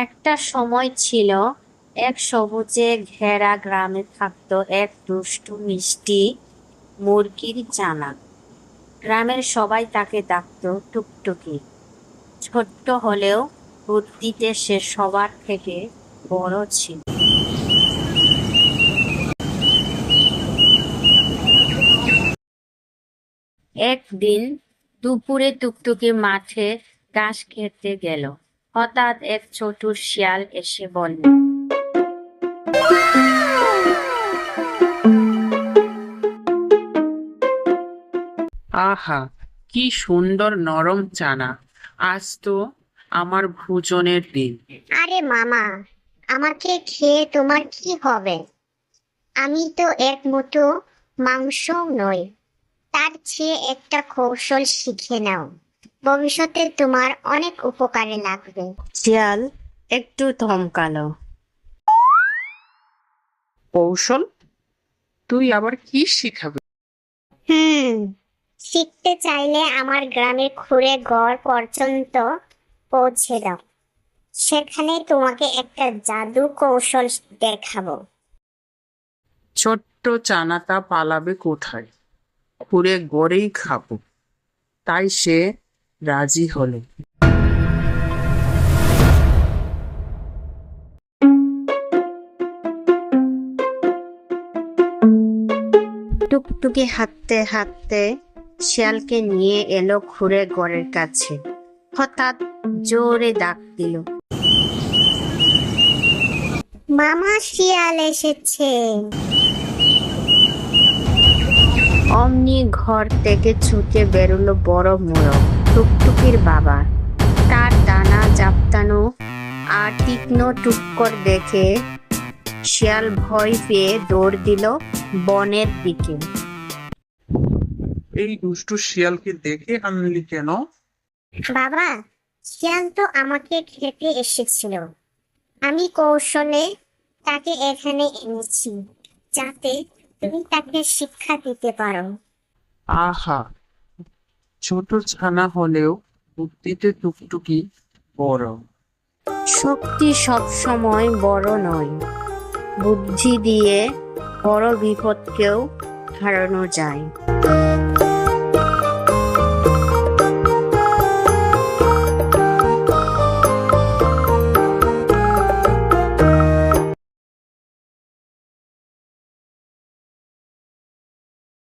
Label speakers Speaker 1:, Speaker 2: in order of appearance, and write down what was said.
Speaker 1: একটা সময় ছিল, এক সবুজে ঘেরা গ্রামে থাকতো এক দুষ্টু মিষ্টি মুরগির জানা গ্রামের সবাই তাকে ডাকতো টুকটুকি। ছোট্ট হলেও বুদ্ধিতে সে সবার থেকে বড় ছিল। একদিন দুপুরে টুকটুকি মাঠে ঘাস খেতে গেল। হঠাৎ এক চতুর শিয়াল এসে বলল
Speaker 2: আহা কি সুন্দর নরম চানা। আজ তো আমার ভোজনের দিন।
Speaker 3: আরে মামা আমাকে খেয়ে তোমার কি হবে? আমি তো এক মুঠো মাংস নই। তার চেয়ে একটা কৌশল শিখে নাও। ভবিষ্যতে তোমার অনেক উপকারে লাগবে।
Speaker 1: শিয়াল একটু থমকালো।
Speaker 2: কৌশল? তুই আবার কি শিখাবি?
Speaker 3: হুম শিখতে চাইলে আমার গ্রামের খুঁড়ে গড় পর্যন্ত পৌঁছে দাও। সেখানে তোমাকে একটা জাদু কৌশল দেখাবো।
Speaker 2: ছোট্ট চানাটা পালাবে কোথায়? খুঁড়ে গড়েই খাব। তাই সে রাজি হলো।
Speaker 1: টুকটুকি হাঁটতে হাঁটতে শিয়ালকে নিয়ে এলো ঘুরে ঘরের কাছে। হঠাৎ জোরে ডাক দিল।
Speaker 3: মামা শিয়াল এসেছে।
Speaker 1: অমনি ঘর থেকে ছুটে বেরোলো বড় মোড়ক টুকটুকির বাবা। তার দানা জাপটানো আর তীক্ষ্ণ টুক্কর দেখে শিয়াল ভয় পেয়ে দৌড় দিল বনের দিকে।
Speaker 2: এই দুষ্টু শিয়ালকে দেখে আনলি কেন?
Speaker 3: বাবা শিয়াল তো আমাকে খেতে এসেছিল। আমি কৌশলে তাকে এখানে এনেছি যাতে তুমি তাকে শিক্ষা দিতে পারো।
Speaker 2: আহা ছোট ছানা হলেও বুদ্ধিতে টুকটুকি বড়।
Speaker 1: শক্তি সবসময় বড় নয়। বুদ্ধি দিয়ে বড় বিপদকেও হারানো যায়।